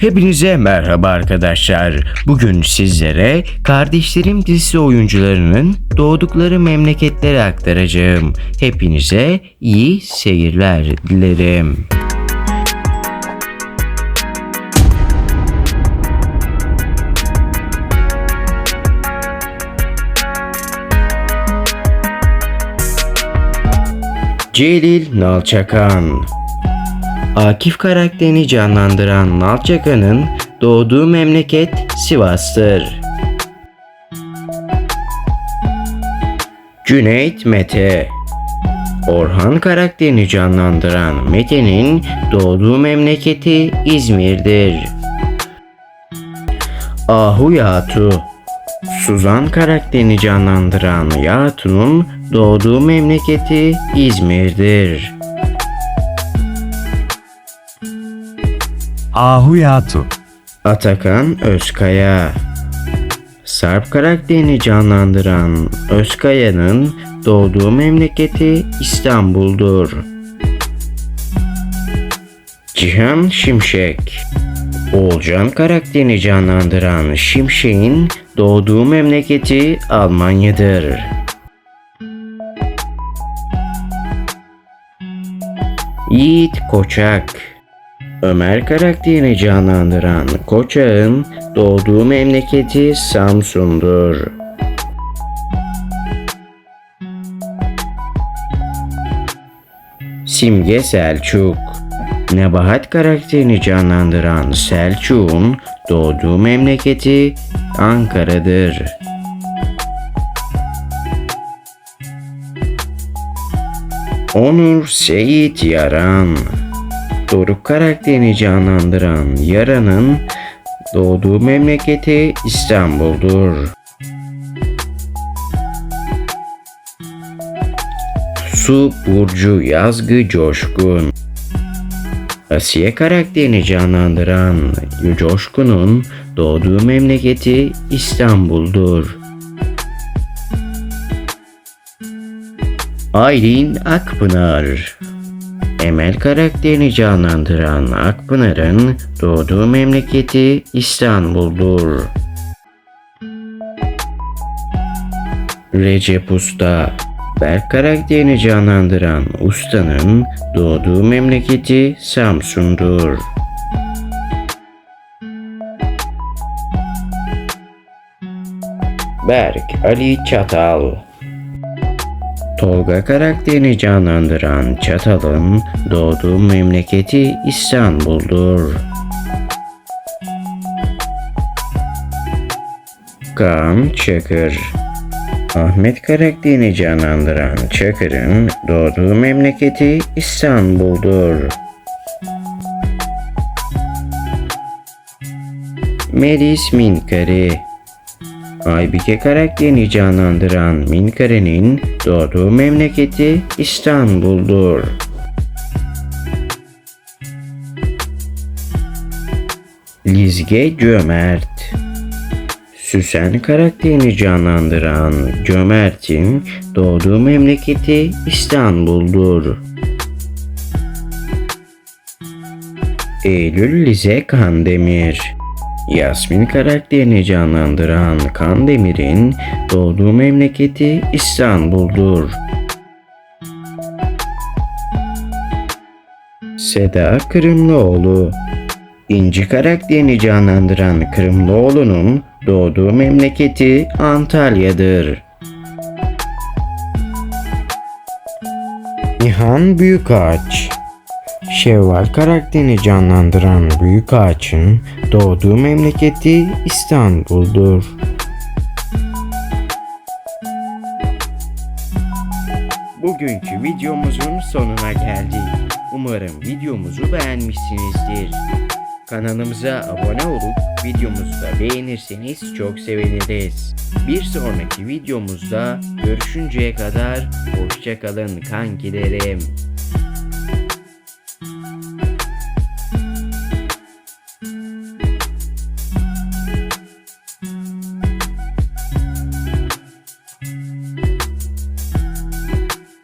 Hepinize merhaba arkadaşlar. Bugün sizlere Kardeşlerim dizisi oyuncularının doğdukları memleketleri aktaracağım. Hepinize iyi seyirler dilerim. Celil Nalçakan Akif karakterini canlandıran Nalçakan'ın doğduğu memleket Sivas'tır. Cüneyt Mete Orhan karakterini canlandıran Mete'nin doğduğu memleketi İzmir'dir. Ahu Yatu Suzan karakterini canlandıran Yatu'nun doğduğu memleketi İzmir'dir. Ahuyatu Atakan Özkaya Sarp karakterini canlandıran Özkaya'nın doğduğu memleketi İstanbul'dur. Cihan Şimşek Oğulcan karakterini canlandıran Şimşek'in doğduğu memleketi Almanya'dır. Yiğit Koçak Ömer karakterini canlandıran Koçak'ın doğduğu memleketi Samsun'dur. Simge Selçuk Nebahat karakterini canlandıran Selçuk'un doğduğu memleketi Ankara'dır. Onur Seyit Yaran Doruk karakterini canlandıran Yara'nın doğduğu memleketi İstanbul'dur. Su Burcu Yazgı Coşkun Asiye karakterini canlandıran Coşkun'un doğduğu memleketi İstanbul'dur. Aylin Akpınar Emel karakterini canlandıran Akpınar'ın doğduğu memleketi İstanbul'dur. Recep Usta Berk karakterini canlandıran ustanın doğduğu memleketi Samsun'dur. Berk Ali Çatal Tolga karakterini canlandıran Çatal'ın doğduğu memleketi İstanbul'dur. Kaan Çakır Ahmet karakterini canlandıran Çakır'ın doğduğu memleketi İstanbul'dur. Melis Minkari Aybike karakterini canlandıran Minkare'nin doğduğu memleketi İstanbul'dur. Lizge Cömert Süsen karakterini canlandıran Cömert'in doğduğu memleketi İstanbul'dur. Eylül Lize Kandemir Yasmin karakterini canlandıran Kandemir'in doğduğu memleketi İstanbul'dur. Seda Kırımlıoğlu İnci karakterini canlandıran Kırımlıoğlu'nun doğduğu memleketi Antalya'dır. Nihan Büyükağaç Şevval karakterini canlandıran Büyük Ağaç'ın doğduğu memleketi İstanbul'dur. Bugünkü videomuzun sonuna geldik. Umarım videomuzu beğenmişsinizdir. Kanalımıza abone olup videomuzu da beğenirseniz çok seviniriz. Bir sonraki videomuzda görüşünceye kadar hoşçakalın kankilerim.